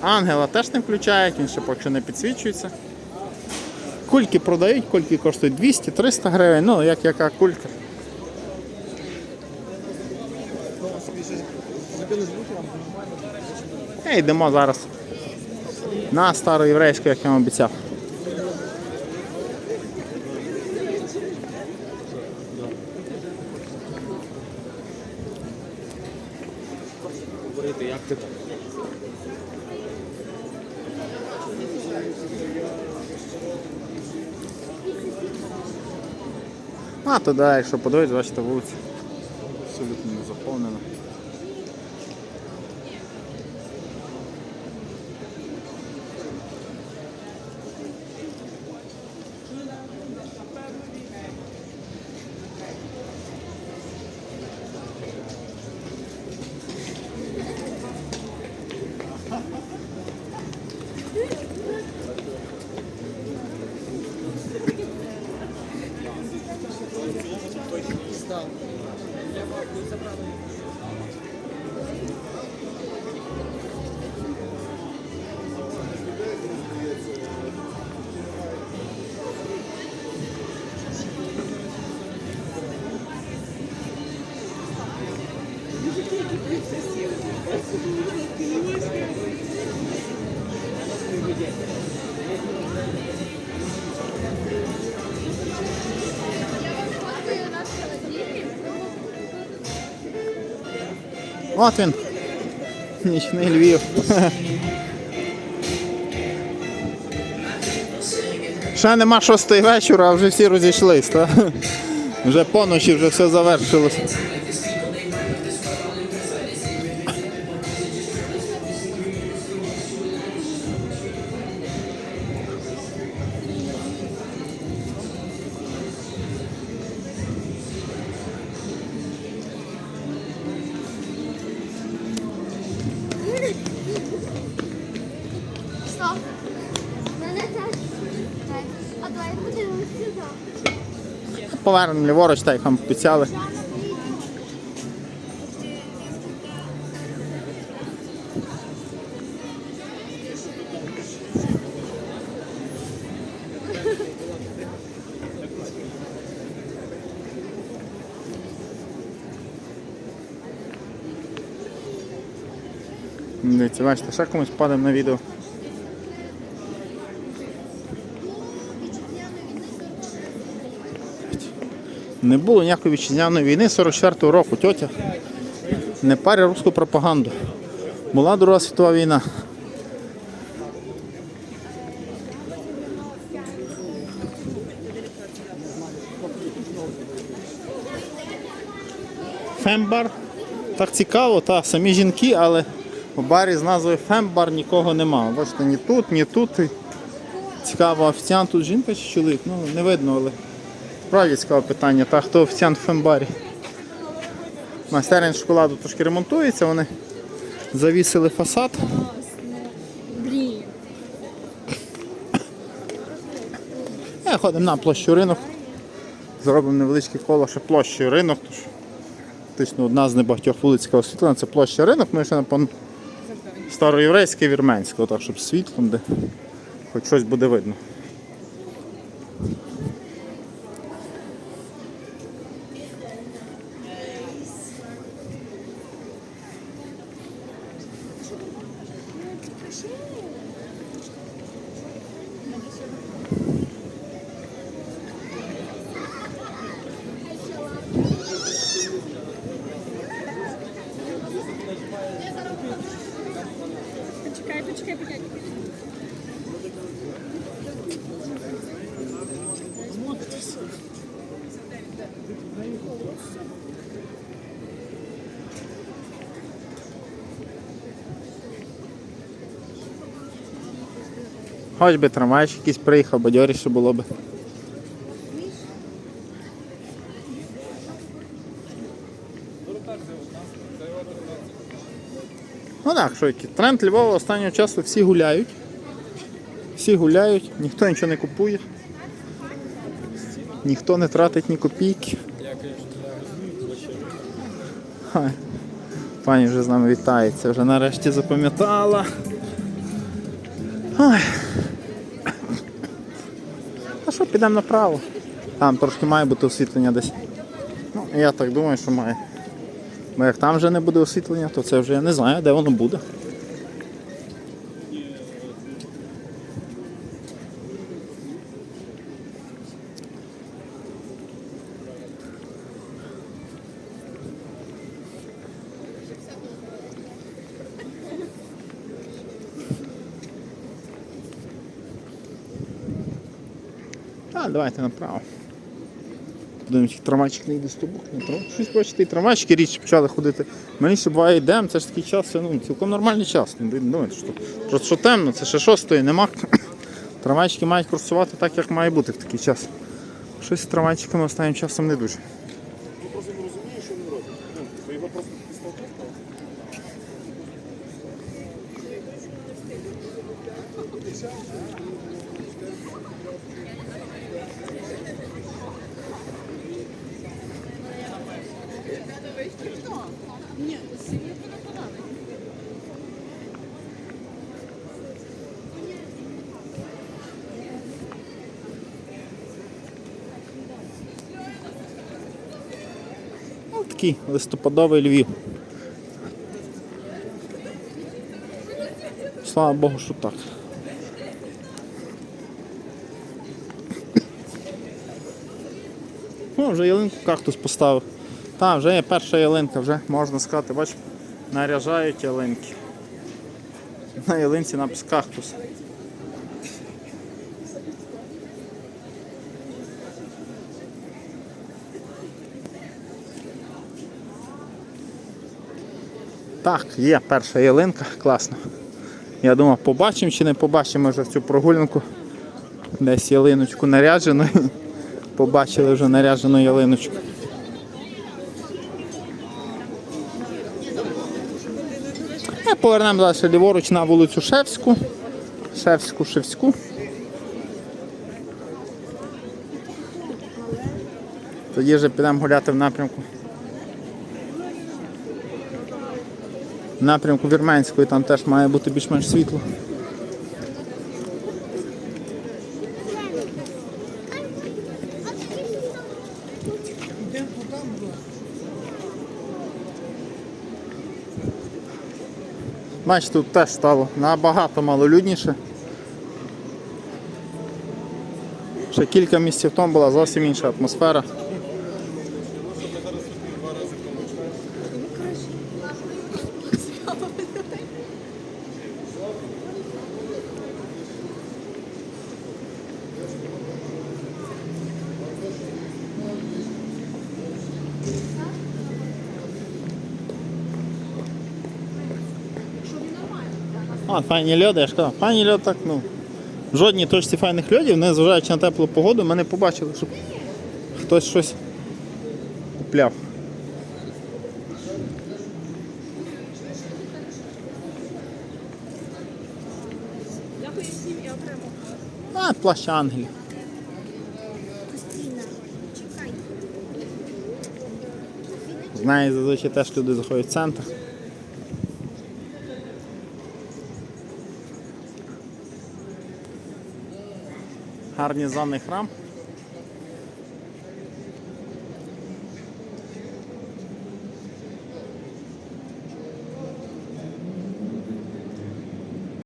Ангела теж не включають, він ще поки що не підсвічується. Кульки продають, кульки коштують 200-300 гривень, ну як яка кулька. І йдемо зараз на староєврейську, як я вам обіцяв. А да, якщо подивитися, бачите, вулиця абсолютно не заповнена. забрали. Thank you. От він. Нічний Львів. Ще нема шостої вечора, а вже всі розійшлись, так? Вже поночі вже все завершилося. Повернемо ліворуч, так як нам обіцяли. Дивіться, бачите, ще комусь падає на відео. Не було ніякої вітчизняної війни 44-го року, тьотя. Не парі русську пропаганду. Була Друга світова війна. Фембар. Так цікаво, та самі жінки, але у барі з назвою Фембар нікого нема. Бачите, ні тут, ні тут. Цікаво, офіціант тут жінка чи чоловік? Ну, не видно, але справді цікаве питання. Та хто офіціант в Фембарі? Майстерня шоколаду трошки ремонтується, вони завісили фасад. Е, ходимо на площу ринок. Зробимо невеличке коло ще площею ринок. Тож, фактично одна з небагатьох вулиць, яка освітлена, це площа ринок, і ще напевно староєврейське вірменське, так, щоб світлом, де хоч щось буде видно. Хоч би трамвайчик якийсь приїхав, бадьоріше було би. Так, який тренд Львова останнього часу всі гуляють. Всі гуляють, ніхто нічого не купує. Ніхто не тратить ні копійки. Хай. Пані вже з нами вітається, вже нарешті запам'ятала. А що, підемо направо? Там трошки має бути освітлення десь. Ну, я так думаю, що має. Бо як там вже не буде освітлення, то це вже я не знаю, де воно буде. А, давайте направо. Чи трамвайчик не йде з тобою. Не Щось бачите, і трамвайчики рідше почали ходити. Мені ще буває йдемо, це ж такий час, ну, цілком нормальний час. Не думайте, що просто що темно, це ще шостої нема. Трамвайчики мають курсувати так, як має бути в такий час. Щось з трамвайчиками останнім часом не дуже. Ну, підставляють. Ну, такий листопадовий Львів. Слава Богу, що так. О, вже ялинку кактус поставив. Там вже є перша ялинка, вже можна сказати, бач, наряжають ялинки. На ялинці напис кактус. Так, є перша ялинка, класно. Я думав, побачимо чи не побачимо вже цю прогулянку. Десь ялиночку наряджену. Побачили вже наряджену ялиночку. А повернемо далі ліворуч на вулицю Шевську. Шевську, Шевську. Тоді вже підемо гуляти в напрямку. Напрямку Вірменської там теж має бути більш-менш світло. Бачите, тут теж стало набагато малолюдніше. Ще кілька місяців тому була зовсім інша атмосфера. А, файні льоди, я ж казав, файні льоди так, ну. В жодній точці файних льодів, незважаючи на теплу погоду, ми не побачили, щоб хтось щось купляв. А, плащ ангелів. Кристина, чекай. З неї зазвичай теж люди заходять в центр. Гарний зонний храм.